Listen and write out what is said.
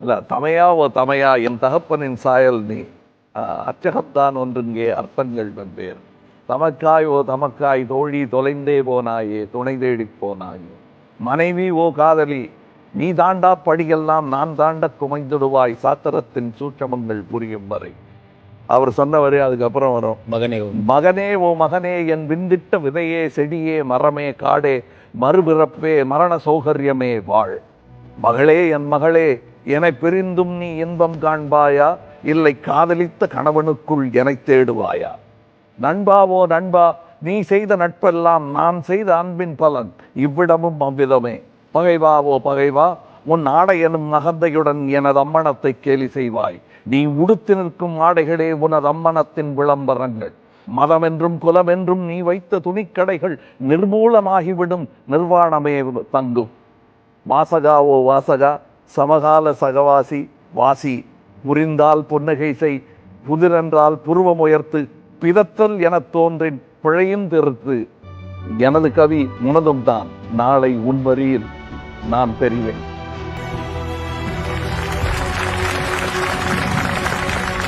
இல்ல தமையா ஓ தமையா என் தகப்பனின் சாயல் நீ அச்சகத்தான் ஒன்றுங்கே அர்த்தங்கள் வெவ்வேறு தமக்காய் ஓ தமக்காய் தோழி தொலைந்தே போனாயே துணை தேடிப் போனாயே மனைவி ஓ காதலி நீ தாண்டா படியெல்லாம் நான் தாண்ட குமைந்திடுவாய் சாத்திரத்தின் சூட்சமங்கள் புரியும் வரை அவர் சொன்னவரு அதுக்கப்புறம் வரும் மகனே மகனே ஓ மகனே என் விந்திட்ட விதையே செடியே மரமே காடே மறுபிறப்பே மரண சௌகரியமே வாழ் மகளே என் மகளே என்னை பிரிந்தும் நீ இன்பம் காண்பாயா? இல்லை காதலித்த கணவனுக்குள் என தேடுவாயா? நண்பாவோ நண்பா நீ செய்த நட்பெல்லாம் நான் செய்த அன்பின் பலன் இவ்விடமும் அவ்விதமே. பகைவாவோ பகைவா உன் ஆடை எனும் நகந்தையுடன் எனது அம்மணத்தை கேலி செய்வாய். நீ உடுத்து நிற்கும் ஆடைகளே உனது அம்மணத்தின் விளம்பரங்கள். மதமென்றும் குலமென்றும் நீ வைத்த துணிக்கடைகள் நிர்மூலமாகிவிடும் நிர்வாணமே தங்கும். வாசகாவோ வாசகா சமகால சகவாசி வாசி புரிந்தால் புன்னகை செய் புதிரென்றால் புருவம் உயர்த்து பிதத்தல் எனத் தோன்றின் பிழையும் திருத்து. எனது கவி உனதும் தான் நாளை உன் வரியில் நான் பெறுவேன்.